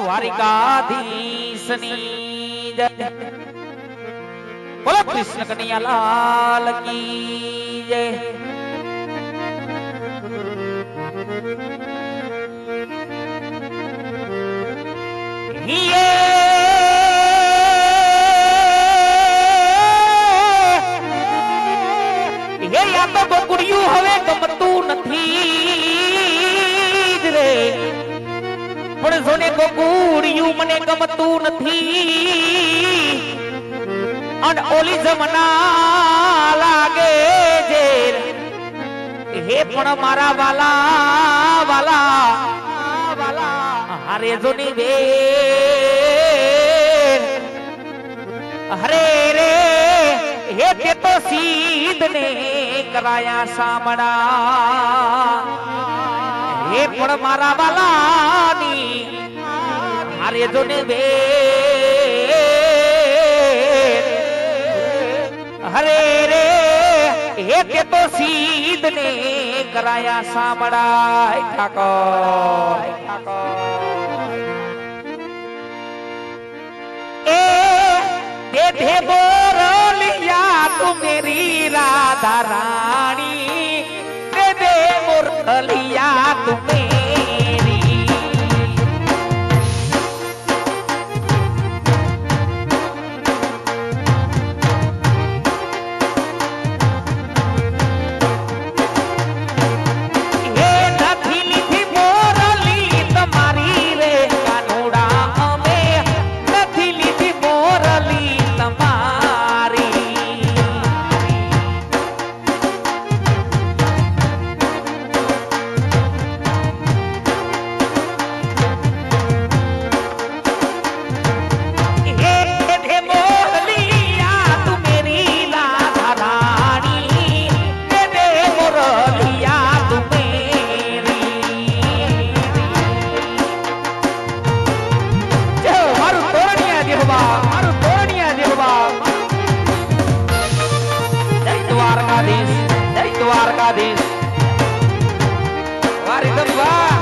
દ્વારિકાધીશની જય બોલો કૃષ્ણ કનૈયા લાલ કી જય હે યા તો બકુડિયું હવે ગમતું નથી રે પણ જોને બકુડિયું મને ગમતું નથી. અને ઓલી જમના લાગે જે હે પણ મારા વાલા વાલા વાલા હારે જોની બે હરે રે, હે તે તો સીધ ને કરાયા સામણા. એ પણ મારા વાલાની મારે જો ને બે. હરે રે હે કે તો સીધ ને કરાયા સાંભળાય ઠાકોર. એ દેધે બોરલિયા તું મેરી રાધા રાણી. दे मुरलिया દ્વારકાધીશ જય દ્વારકાધીશ વારી દબ્બા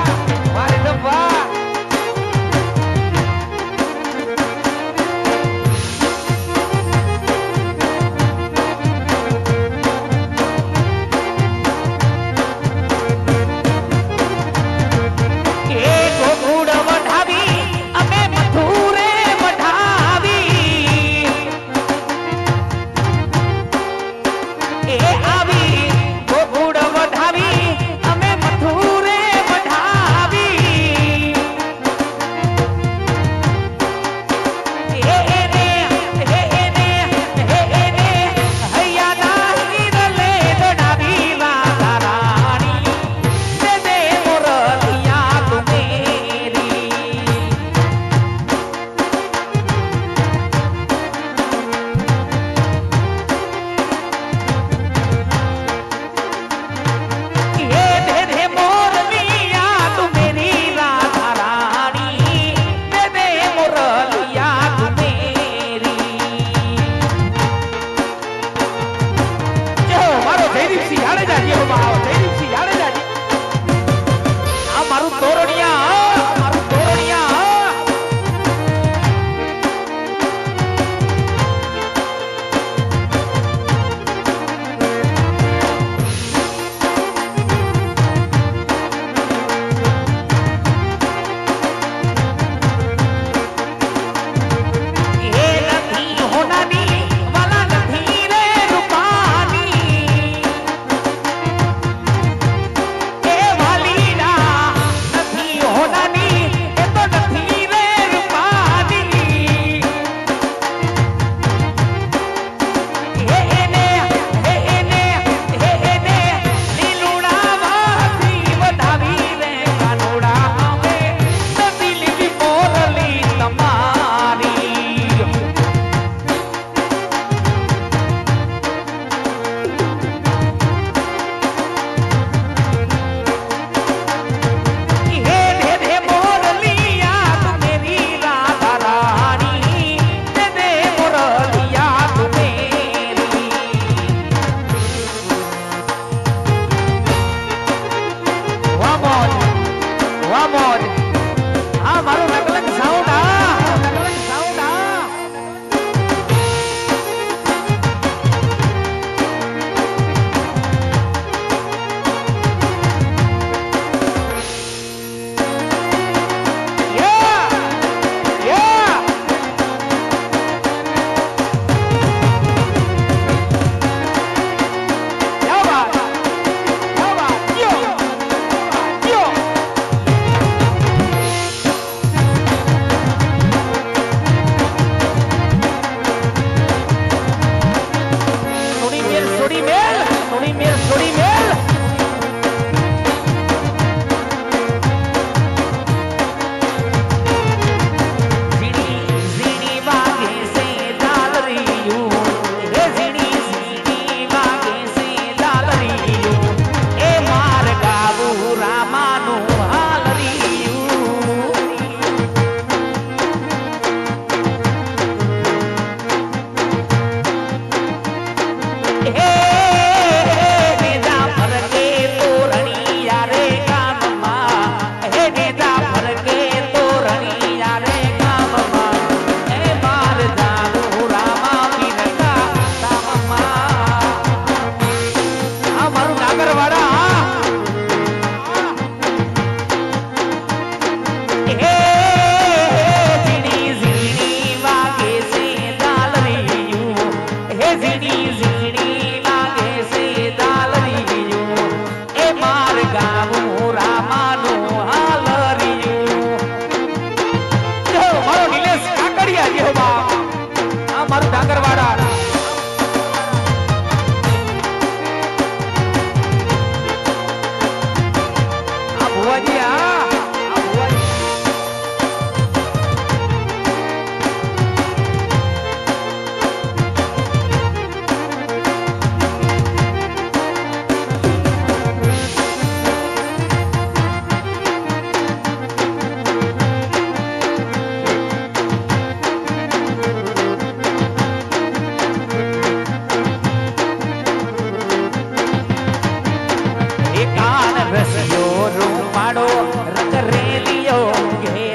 जाओगे